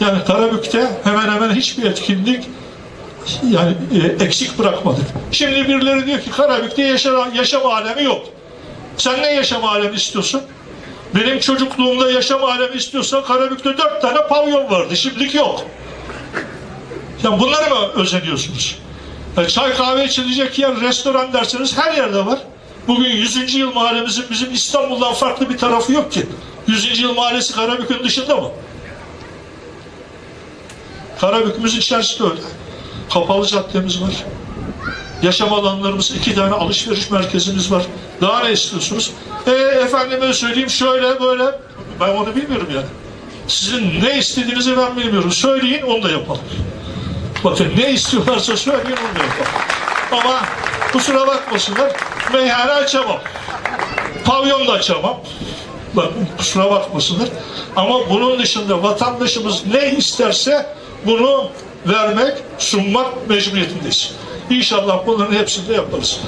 Yani Karabük'te hemen hemen hiçbir etkinlik yani e, eksik bırakmadık. Şimdi birileri diyor ki Karabük'te yaşam, yaşam alemi yok. Sen ne yaşam alemi istiyorsun? Benim çocukluğumda yaşam alemi istiyorsan Karabük'te dört tane pavyon vardı. Şimdilik yok. Ya bunları mı özeniyorsunuz? Ya çay kahve içilecek yer, restoran derseniz her yerde var. Bugün 100. yıl mahallemizin bizim İstanbul'dan farklı bir tarafı yok ki. 100. yıl mahallesi Karabük'ün dışında mı? Karabük'ümüzün içerisinde öyle. Kapalı caddemiz var. Yaşam alanlarımız, iki tane alışveriş merkezimiz var. Daha ne istiyorsunuz? E, efendime söyleyeyim şöyle böyle. Ben onu bilmiyorum yani. Sizin ne istediğinizi ben bilmiyorum. Söyleyin onu da yapalım. Bakın ne istiyorlarsa söyleyin onu da yapalım. Ama kusura bakmasınlar meyhane açamam. Pavyon da açamam. Bak kusura bakmasınlar. Ama bunun dışında vatandaşımız ne isterse bunu vermek, sunmak mecburiyetindeyiz. İnşallah bunların hepsini de yaparız.